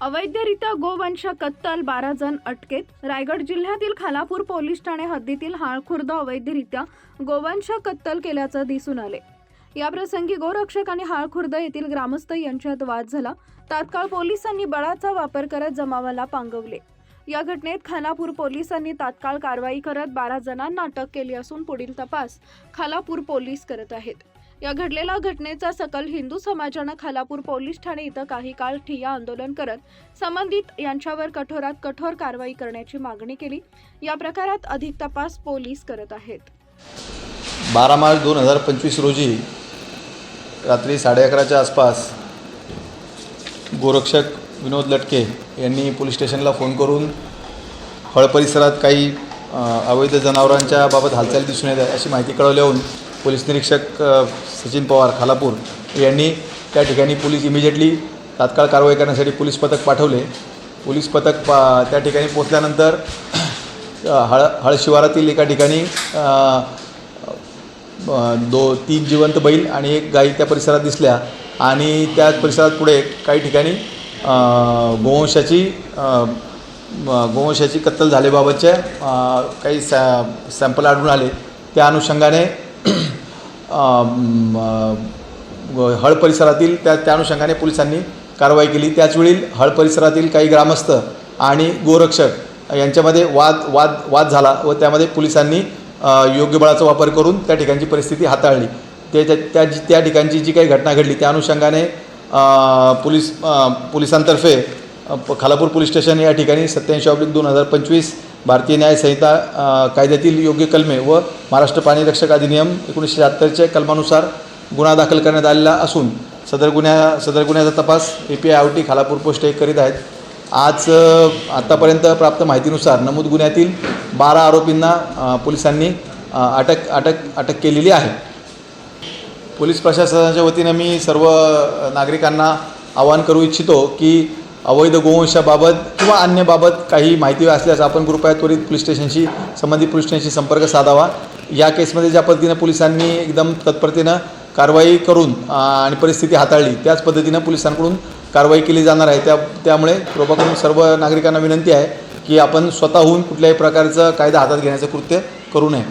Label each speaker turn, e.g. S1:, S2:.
S1: अवैधरित्या गोवंश कत्तल बारा जण अटकेत. रायगड जिल्ह्यातील खालापूर पोलीस ठाणे हद्दीतील हाळखुर्द अवैधरित्या गोवंश कत्तल केल्याचं दिसून आले. याप्रसंगी गोरक्षक आणि हाळखुर्द येथील ग्रामस्थ यांच्यात वाद झाला. तात्काळ पोलिसांनी बळाचा वापर करत जमावाला पांगवले. या घटनेत खानापूर पोलिसांनी तात्काळ कारवाई करत बारा जणांना अटक केली असून पुढील तपास खालापूर पोलीस करत आहेत. या घडलेल्या घटनेचा सकल हिंदू समाजानं खालापूर पोलीस ठाणे इथं काही काळ ठिय्या आंदोलन करत संबंधित यांच्यावर कठोरात कठोर कारवाई करण्याची मागणी केली. या प्रकारात अधिक तपास पोलीस करत आहेत.
S2: बारा मार्च दोन हजार पंचवीस रोजी रात्री साडे अकराच्या आसपास गोरक्षक विनोद लटके यांनी पोलीस स्टेशनला फोन करून फळ परिसरात काही अवैध जनावरांच्या बाबत हालचाली दिसून येत आहे अशी माहिती कळवल्याहून पोलीस निरीक्षक सचिन पवार खालापूर यांनी त्या ठिकाणी पोलीस इमिजिएटली तात्काळ कारवाई करण्यासाठी पोलीस पथक पाठवले. पोलीस पथक पा त्या ठिकाणी पोचल्यानंतर हळ हळ शिवारातील एका ठिकाणी दो तीन जिवंत बैल आणि एक गाई त्या परिसरात दिसल्या आणि त्या परिसरात पुढे काही ठिकाणी गोवंशाची गोवंशाची कत्तल झाल्याबाबतच्या काही सॅ सॅम्पल आढळून आले. त्या अनुषंगाने हळ परिसरातील त्या त्या अनुषंगाने पोलिसांनी कारवाई केली. त्याचवेळी हळ परिसरातील काही ग्रामस्थ आणि गोरक्षक यांच्यामध्ये वाद वाद वाद झाला व त्यामध्ये पोलिसांनी योग्य बळाचा वापर करून त्या ठिकाणची परिस्थिती हाताळली. ते त्या त्या जी- त्या ठिकाणची जी काही घटना घडली त्या अनुषंगाने पोलीस पोलिसांतर्फे खालापूर पोलीस स्टेशन या ठिकाणी सत्याऐंशी ऑब्लिक दोन हजार पंचवीस भारतीय न्यायसंहिता कायद्यातील योग्य कलमे व महाराष्ट्र पाणी रक्षक अधिनियम एकोणीसशे शहात्तरच्या कलमानुसार गुन्हा दाखल करण्यात आलेला असून सदर गुन्ह्या सदर गुन्ह्याचा तपास A P I Awati Khalapur post हे करीत आहेत. आज आत्तापर्यंत प्राप्त माहितीनुसार नमूद गुन्ह्यातील बारा आरोपींना पोलिसांनी अटक अटक अटक केलेली आहे. पोलीस प्रशासनाच्या वतीनं मी सर्व नागरिकांना आवाहन करू इच्छितो की अवैध गोवंशाबाबत किंवा अन्य बाबत काही माहिती असल्यास आपण कृपया त्वरित पोलीस स्टेशनशी संबंधित पोलीस स्टेशनशी संपर्क साधावा. या केसमध्ये ज्या पद्धतीनं पोलिसांनी एकदम तत्परतेनं कारवाई करून आणि परिस्थिती हाताळली त्याच पद्धतीनं पोलिसांकडून कारवाई केली जाणार आहे. त्या त्यामुळे कृपा करून सर्व नागरिकांना विनंती आहे की आपण स्वतःहून कुठल्याही प्रकारचं कायदा हातात घेण्याचं कृत्य करू नये.